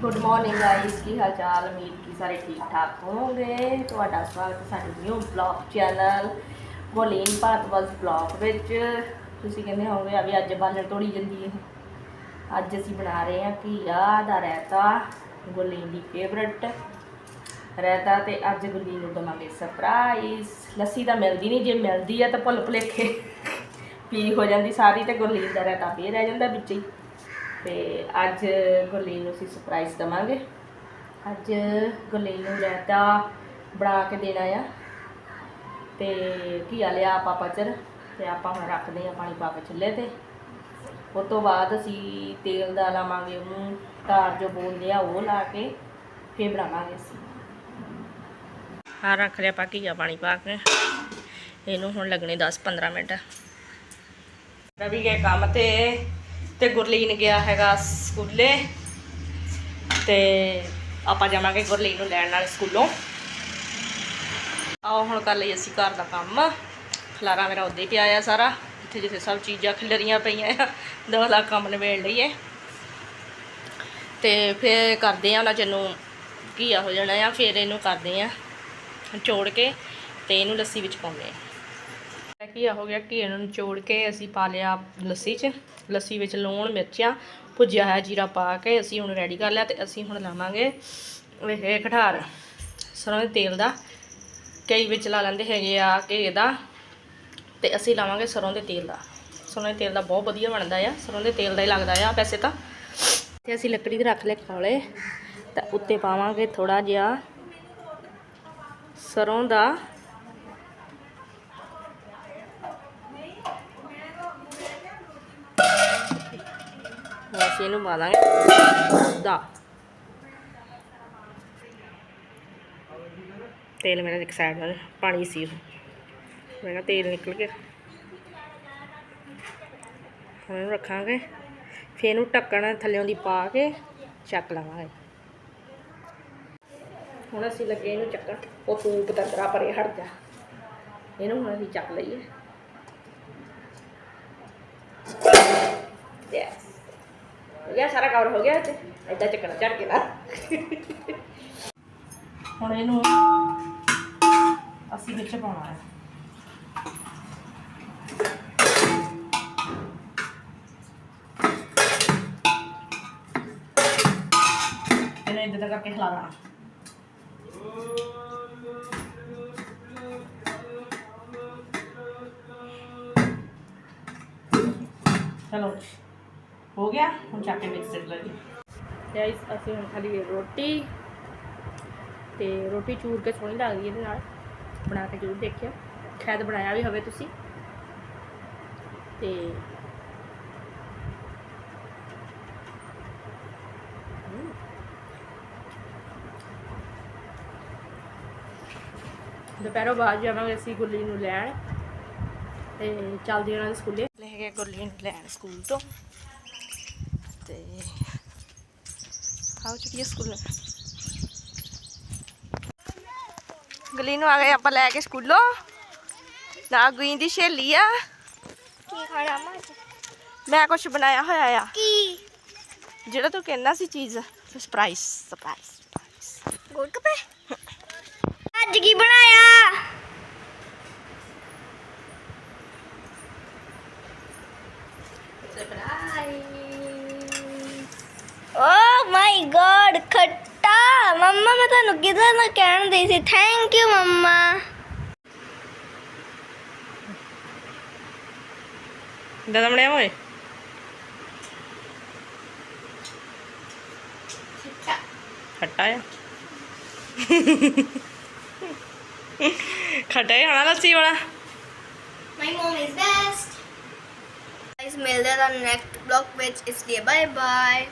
Good morning guys ਕੀ ਹਾਲ ਚਾਲ? ਉਮੀਦ ਕੀ ਸਾਰੇ ਠੀਕ ਠਾਕ ਹੋਵੋਗੇ। ਤੁਹਾਡਾ ਸਵਾਗਤ ਹੈ ਸਾਡੇ new blog channel Golin Bharadwaj blog ਵਿੱਚ। ਤੁਸੀਂ ਕਹਿੰਦੇ ਹੋਵੋਗੇ, ਆ ਵੀ ਅੱਜ ਬਾਲਣ ਤੋੜੀ ਜਾਂਦੀ ਹੈ ਅੱਜ ਅਸੀਂ ਬਣਾ ਰਹੇ ਹਾਂ ਘੀਆ ਦਾ ਰਾਇਤਾ, ਗੋਲੀਨ ਦੀ ਫੇਵਰਟ ਰਾਇਤਾ ਤੇ ਅੱਜ ਗੁੱਲੀ ਨੂੰ ਦਵਾਂਗੇ ਸਰਪ੍ਰਾਈਜ਼ ਲੱਸੀ ਤਾਂ ਮਿਲਦੀ ਨਹੀਂ, ਜੇ ਮਿਲਦੀ ਆ ਤਾਂ ਭੁੱਲ ਭੁਲੇਖੇ। ਪੀ ਹੋ ਜਾਂਦੀ ਸਾਰੀ ਤੇ ਗੁਰਲੀਨ ਦਾ ਰਾਇਤਾ ਫੇਰ ਰਹਿ ਜਾਂਦਾ ਵਿੱਚ ਹੀ। ਤੇ ਅੱਜ ਗੁਰਲੀਨ ਨੂੰ ਅਸੀਂ ਸਰਪ੍ਰਾਈਜ਼ ਦਵਾਂਗੇ। ਅੱਜ ਗੁਰਲੀਨ ਨੂੰ ਰਾਇਤਾ ਬਣਾ ਕੇ ਦੇਣਾ ਆ। ਤੇ ਘੀਆ ਲਿਆ ਆਪਾਂ ਪਚਰ ਤੇ ਆਪਾਂ ਹੁਣ ਰੱਖਦੇ ਆ ਪਾਣੀ ਪਾ ਕੇ ਚੁੱਲ੍ਹੇ ਤੇ। ਉਸ ਤੋਂ ਬਾਅਦ ਅਸੀਂ ਤੇਲ ਦਾ ਲਾਵਾਂਗੇ, ਉਹਨੂੰ ਤਾਰ ਜੋ ਬੋਲਦੇ ਆ ਉਹ ਲਾ ਕੇ ਫੇਰ ਬਣਾਵਾਂਗੇ ਅਸੀਂ। ਆ ਰੱਖ ਲਿਆ ਪਾ ਘੀਆ ਪਾਣੀ ਪਾ ਕੇ। ਇਹਨੂੰ ਹੁਣ ਲੱਗਣੇ 10-15 ਮਿੰਟ। ਰਵੀ ਗਏ ਕੰਮ ਤੇ। ਤੇ ਗੁਰਲੀਨ ਗਿਆ ਹੈਗਾ ਸਕੂਲੇ ਤੇ ਆਪਾਂ ਜਾਵਾਂਗੇ ਗੁਰਲੀਨ ਨੂੰ ਲੈਣ ਨਾਲ ਸਕੂਲੋਂ। ਆਓ ਹੁਣ ਕਰ ਲਈ ਅਸੀਂ ਘਰ ਦਾ ਕੰਮ। ਖਲਾਰਾ ਮੇਰਾ ਉੱਦੇ ਹੀ ਪਿਆ ਆ ਸਾਰਾ। ਇੱਥੇ ਜਿੱਥੇ ਸਭ ਚੀਜ਼ਾਂ ਖਿਲਰੀਆਂ ਪਈਆਂ ਆ ਦੋ ਕੰਮ ਨਿਬੇੜ ਲਈਏ। ਤੇ ਫਿਰ ਕਰਦੇ ਆ ਉਹਨਾਂ ਚ ਨੂੰ ਘੀਆ ਹੋ ਜਾਣਾ ਆ, ਫਿਰ ਇਹਨੂੰ ਕਰਦੇ ਆ ਚੋੜ ਕੇ ਤੇ ਇਹਨੂੰ ਲੱਸੀ ਵਿੱਚ ਪਾਉਂਦੇ ਆ ਘੀਆ ਹੋ ਗਿਆ ਘੀਏ ਨੂੰ ਨਿਚੋੜ ਕੇ ਅਸੀਂ ਪਾ ਲਿਆ ਲੱਸੀ 'ਚ। ਲੱਸੀ ਵਿੱਚ ਲੂਣ, ਮਿਰਚਾਂ, ਭੁੱਜਿਆ ਹੋਇਆ ਜੀਰਾ ਪਾ ਕੇ ਅਸੀਂ ਹੁਣ ਰੈਡੀ ਕਰ ਲਿਆ ਤੇ ਅਸੀਂ ਹੁਣ ਲਾਵਾਂਗੇ ਇਹ ਕਠਾਰ। ਸਰੋਂ ਦੇ ਤੇਲ ਦਾ। ਕਈ ਵਿੱਚ ਲਾ ਲੈਂਦੇ ਹੈਗੇ ਆ ਘੇ ਦਾ। ਤੇ ਅਸੀਂ ਲਾਵਾਂਗੇ ਸਰੋਂ ਦੇ ਤੇਲ ਦਾ। ਸਰੋਂ ਦੇ ਤੇਲ ਦਾ ਬਹੁਤ ਵਧੀਆ ਬਣਦਾ ਆ। ਸਰੋਂ ਦੇ ਤੇਲ ਦਾ ਹੀ ਲੱਗਦਾ ਆ ਵੈਸੇ ਤਾਂ। ਤੇ ਅਸੀਂ ਲੱਕੜੀ ਦੇ ਰੱਖ ਲਏ ਕੋਲੇ। ਤਾਂ ਉੱਤੇ ਪਾਵਾਂਗੇ ਥੋੜਾ ਜਿਹਾ ਸਰੋਂ ਦਾ ਅਸੀਂ ਇਹਨੂੰ ਪਾ ਦਾਂਗੇ ਦਾ ਤੇਲ ਮੇਰਾ ਇੱਕ ਸਾਈਡ ਨਾਲ ਪਾਣੀ ਸੀ ਮੈਂ ਕਿਹਾ ਤੇਲ ਨਿਕਲ ਗਿਆ। ਹੁਣ ਇਹਨੂੰ ਰੱਖਾਂਗੇ। ਫਿਰ ਇਹਨੂੰ ਢੱਕਣ ਥੱਲੇੋਂ ਦੀ ਪਾ ਕੇ ਚੱਕ ਲਵਾਂਗੇ। ਹੁਣ ਅਸੀਂ ਲੱਗੇ ਇਹਨੂੰ ਚੱਕਣ। ਉਹ ਤੂੰ ਪਤੰਦਰਾ ਪਰੇ ਹਟ ਜਾ। ਇਹਨੂੰ ਹੁਣ ਅਸੀਂ ਚੱਕ ਲਈਏ। ਯੈਸ ਗਿਆ, ਸਾਰਾ ਕਵਰ ਹੋ ਗਿਆ ਇੱਥੇ ਐਦਾਂ ਚੱਕਣਾ ਝੜ ਕੇ ਨਾ ਹੁਣ ਇਹਨੂੰ ਅਸੀਂ ਵਿੱਚ ਪਾਉਣਾ ਹੈ। ਇਹਨੂੰ ਇਦਾਂ ਕਰਕੇ ਹਿਲਾਣਾ ਚਲੋ। ਹੋ ਗਿਆ ਹੁਣ ਚੱਕ ਕੇ ਮਿਕਸਰ ਲਈ ਗਾਇਸ ਅਸੀਂ ਹੁਣ ਖਾਲੀ ਰੋਟੀ ਤੇ ਰੋਟੀ ਚੂਰ ਕੇ ਸੋਹਣੀ ਲੱਗਦੀ ਇਹਦੇ ਨਾਲ। ਬਣਾ ਕੇ ਜ਼ਰੂਰ ਦੇਖਿਓ। ਸ਼ਾਇਦ ਬਣਾਇਆ ਵੀ ਹੋਵੇ ਤੁਸੀਂ। ਤੇ। ਦੁਪਹਿਰੋਂ ਬਾਅਦ ਜਾਵਾਂਗੇ ਅਸੀਂ ਗੁੱਲੀ ਨੂੰ ਲੈਣ। ਤੇ ਚੱਲਦੀ ਉਹਨਾਂ ਦੇ ਸਕੂਲੇ। ਲੈ ਕੇ ਗੁਰਲੀਨ ਨੂੰ ਲੈਣ ਸਕੂਲ ਤੋਂ। ਤੇ ਆਓ ਚੁੱਕੀ ਸਕੂਲ ਗੁਰਲੀਨ ਨੂੰ ਆ ਗਏ ਆਪਾਂ ਲੈ ਕੇ ਸਕੂਲੋਂ ਨਾ ਗੁਈ ਦੀ ਸਹੇਲੀ ਆ ਕੀ ਖਾਣਾ ਮੱਝ ਮੈਂ ਕੁਝ ਬਣਾਇਆ ਹੋਇਆ ਆ ਕੀ ਜਿਹੜਾ ਤੂੰ ਕਹਿੰਦਾ ਸੀ ਚੀਜ਼ ਸਰਪ੍ਰਾਈਜ਼ ਸਰਪ੍ਰਾਈਜ਼ ਗੋਲਗੱਪੇ ਅੱਜ ਕੀ ਬਣਾਇਆ ਓ ਮਾਈ ਗॉड ਖੱਟਾ। ਮੰਮਾ ਮੈਂ ਤੁਹਾਨੂੰ ਕਿਦਾਂ ਨਾ ਕਹਿਣ ਦੇ ਸੀ? ਥੈਂਕ ਯੂ ਮੰਮਾ। ਦਾਦਾ ਬਣਿਆ ਹੋਏ ਖੱਟਾ। ਆ। ਖੱਟਾ ਹੀ ਹੋਣਾ ਲੱਸੀ ਵਾਲਾ। My mom is best guys ਮਿਲਦੇ ਹਾਂ ਨੈਕਸਟ ਬਲੌਗ ਵਿੱਚ ਇਸ ਲਈ ਬਾਏ ਬਾਏ